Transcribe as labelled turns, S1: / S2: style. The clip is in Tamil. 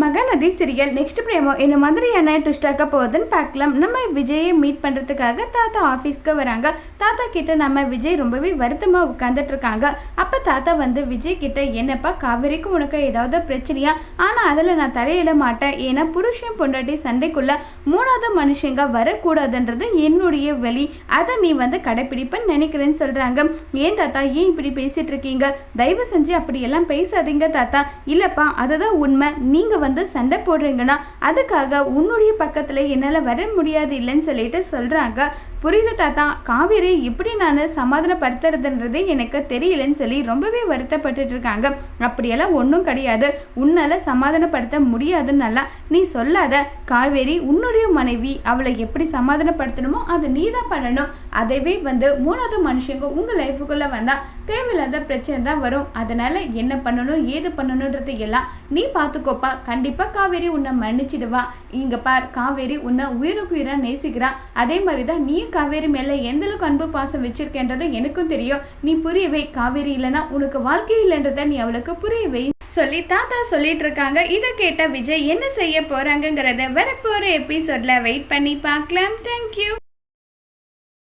S1: மகாநதி சிரியல் நெக்ஸ்ட் பிரேமோ என்ன மாதிரியான ட்விஸ்டாக்க போகுதுன்னு பார்க்கலாம். நம்ம விஜயை மீட் பண்ணுறதுக்காக தாத்தா ஆஃபீஸ்க்கு வராங்க. தாத்தா கிட்ட நம்ம விஜய் ரொம்பவே வருத்தமாக உட்காந்துட்டு இருக்காங்க. அப்போ தாத்தா வந்து விஜய் கிட்ட என்னப்பா காவேரிக்கு உனக்கு ஏதாவது பிரச்சனையா? ஆனால் அதில் நான் தலையிட மாட்டேன். ஏன்னா புருஷன் பொண்டாட்டி சண்டைக்குள்ள மூணாவது மனுஷங்க வரக்கூடாதுன்றது என்னுடைய வழி. அதை நீ வந்து கடைப்பிடிப்பன்னு நினைக்கிறேன்னு சொல்கிறாங்க ஏன் தாத்தா ஏன் இப்படி பேசிட்டு இருக்கீங்க? தயவு செஞ்சு அப்படியெல்லாம் பேசாதீங்க தாத்தா. இல்லைப்பா அதுதான் உண்மை. நீங்கள் வந்து சண்டை போடுறீங்கன்னா அதுக்காக உன்னுடைய பக்கத்தில் என்னால் வர முடியாது இல்லைன்னு சொல்லிட்டு சொல்கிறாங்க புரியுது தாத்தா? காவேரி எப்படி நான் சமாதானப்படுத்துறதுன்றது எனக்கு தெரியலன்னு சொல்லி ரொம்பவே வருத்தப்பட்டுட்டு இருக்காங்க. அப்படியெல்லாம் ஒன்றும் கிடையாது. உன்னால் சமாதானப்படுத்த முடியாதுன்னெல்லாம் நீ சொல்லாத. காவேரி உன்னுடைய மனைவி அவளை எப்படி சமாதானப்படுத்தணுமோ அதை நீ தான் பண்ணணும். அதவே வந்து மூணாவது மனுஷங்க உங்கள் லைஃபுக்குள்ளே வந்தால் தேவையில்லாத பிரச்சனை தான் வரும். அதனால் என்ன பண்ணணும் ஏது பண்ணணுன்றது எல்லாம் நீ பார்த்துக்கோப்பா. கண்டிப்பாக காவேரி உன்னை மன்னிச்சிடுவா. இங்கே பார் காவேரி உன்னை உயிருக்கு உயிராக நேசிக்கிறா. அதே மாதிரி தான் நீயும் காவேரி மேலே எந்த அளவுக்கு அன்பு பாசம் வச்சிருக்கேன்றது எனக்கும் தெரியும். நீ புரியவை காவேரி இல்லைன்னா உனக்கு வாழ்க்கை இல்லைன்றதை நீ அவளுக்கு புரியவை சொல்லி தாத்தா சொல்லிட்டு இருக்காங்க. இதை கேட்ட விஜய் என்ன செய்ய போறாங்கங்கிறத வரப்போற எபிசோட்ல வெயிட் பண்ணி பார்க்கலாம். தேங்க்யூ